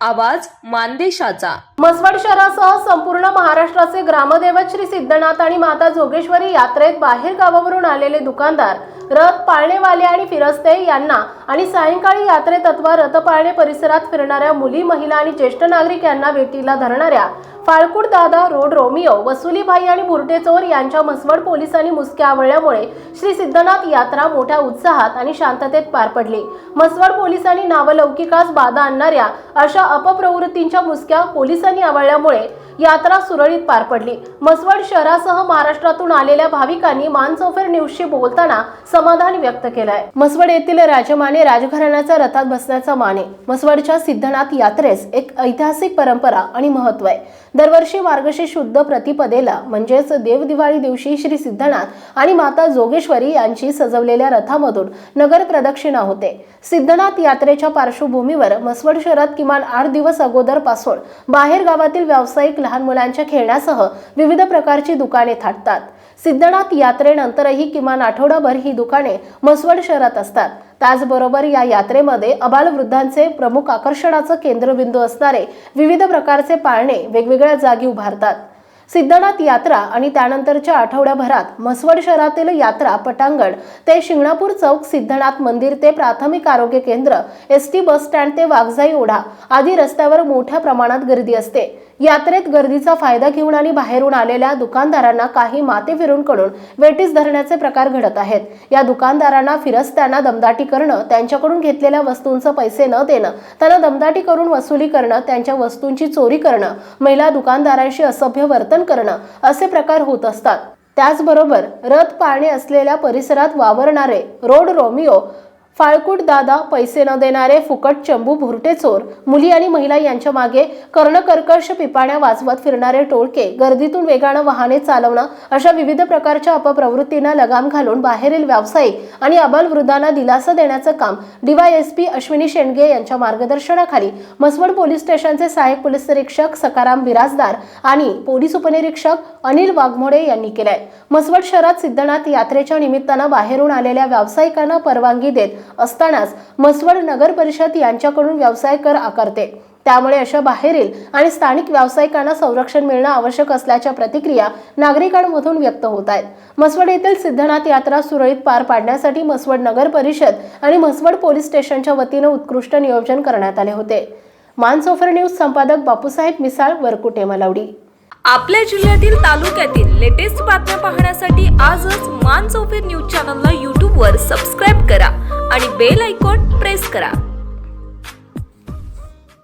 आवाज मानदेशाचा. म्हसवड शहरासह संपूर्ण महाराष्ट्राचे ग्रामदैवत श्री सिद्धनाथ आणि माता जोगेश्वरी यात्रेत बाहेर गावावरून आलेले दुकानदार रथ पाळणेवाले आणि फिरस्ते यांना आणि सायंकाळी यात्रेत अथवा रथ पाळणे परिसरात फिरणाऱ्या मुली महिला आणि ज्येष्ठ नागरिक यांना भेटीला धरणाऱ्या फाळकुड दादा रोड रोमिओ वसुलीभाई आणि बुरटे चोर यांच्या म्हसवड पोलिसांनी मुसक्या आवळल्यामुळे श्री सिद्धनाथ यात्रा मोठ्या उत्साहात आणि शांततेत पार पडली. म्हसवड पोलिसांनी नावलौकिकास बाधा आणणाऱ्या अशा अपप्रवृत्तींच्या मुसक्या पोलिसांनी आवळल्यामुळे यात्रा सुरळीत पार पडली. म्हसवड शहरासह महाराष्ट्रातून आलेल्या भाविकांनी मानसोफेर न्यूजशी बोलताना समाधान व्यक्त केलंय. म्हसवड येथील राजमाने राजघराण्याच्या रथात बसण्याचा माने. म्हसवडच्या सिद्धनाथ यात्रेस एक ऐतिहासिक परंपरा आणि महत्त्व आहे. दरवर्षी मार्गशी शुद्ध प्रतिपदेला म्हणजेच देवदिवाळी दिवशी श्री सिद्धनाथ आणि माता जोगेश्वरी यांची सजवलेल्या रथामधून नगर प्रदक्षिणा होते. सिद्धनाथ यात्रेच्या पार्श्वभूमीवर म्हसवड शहरात किमान आठ दिवस अगोदरपासून बाहेर गावातील व्यावसायिक लहान मुलांच्या खेळण्यासह विविध प्रकारची दुकाने थाटतात. सिद्धनाथ यात्रेनंतरही किमान आठवडाभर ही दुकाने म्हसवड शहरात असतात. त्याचबरोबर या यात्रेमध्ये अबालवृद्धांचे प्रमुख आकर्षणाचं केंद्रबिंदू असणारे विविध प्रकारचे पाळणे वेगवेगळ्या जागी उभारतात. सिद्धनाथ यात्रा आणि त्यानंतरच्या आठवड्याभरात म्हसवड शहरातील यात्रा पटांगण ते शिंगणापूर चौक सिद्धनाथ मंदिर ते प्राथमिक आरोग्य केंद्र एस टी बस स्टँड ते वाघजाई ओढा आदी रस्त्यावर मोठ्या प्रमाणात गर्दी असते. यात्रेत गर्दीचा फायदा घेऊन आणि बाहेरून आलेल्या दुकानदारांना काही मातेफिरूंकडून वेटीस धरण्याचे प्रकार घडत आहेत. या दुकानदारांना फिरस्त्यांना दमदाटी करणं त्यांच्याकडून घेतलेल्या वस्तूंचं पैसे न देणं त्यांना दमदाटी करून वसुली करणं त्यांच्या वस्तूंची चोरी करणं महिला दुकानदारांशी असभ्य वर्तन करणं असे प्रकार होत असतात. त्याचबरोबर रथ पाळणे असलेल्या परिसरात वावरणारे रोड रोमिओ फाळकूट दादा पैसे न देणारे फुकट चंबू भुरटे चोर मुली आणि महिला यांच्या मागे कर्णकर्कश पिपाण्या वाजवत फिरणारे टोळके गर्दीतून वेगानं वाहने चालवणं अशा विविध प्रकारच्या अपप्रवृत्तींना लगाम घालून बाहेरील व्यावसायिक आणि अबालवृद्धांना दिलासा देण्याचं काम डीवायएसपी अश्विनी शेंडगे यांच्या मार्गदर्शनाखाली मसवड पोलीस स्टेशनचे सहाय्यक पोलीस निरीक्षक सकाराम बिराजदार आणि पोलीस उपनिरीक्षक अनिल वाघमोडे यांनी केलंय. मसवड शहरात सिद्धनाथ यात्रेच्या निमित्तानं बाहेरून आलेल्या व्यावसायिकांना परवानगी देत असतानाच म्हसवड नगर परिषद यांच्याकडून व्यवसाय कर आकारते. त्यामुळे अशा बाहेरील आणि स्थानिक व्यावसायिकांना संरक्षण मिळणं आवश्यक असल्याच्या प्रतिक्रिया नागरिकांमधून व्यक्त होत आहेत. म्हसवड येथील सिद्धनाथ यात्रा सुरळीत पार पाडण्यासाठी म्हसवड नगर परिषद आणि म्हसवड पोलीस स्टेशनच्या वतीनं उत्कृष्ट नियोजन करण्यात आले होते. मानसोफर न्यूज संपादक बापूसाहेब मिसाळ वरकुटे मलावडी. आपल्या जिल्ह्यातील तालुक्यातील लेटेस्ट बातम्या पाहण्यासाठी आजच मानसोफर न्यूज चॅनलला युट्यूब बेल आयकॉन प्रेस करा.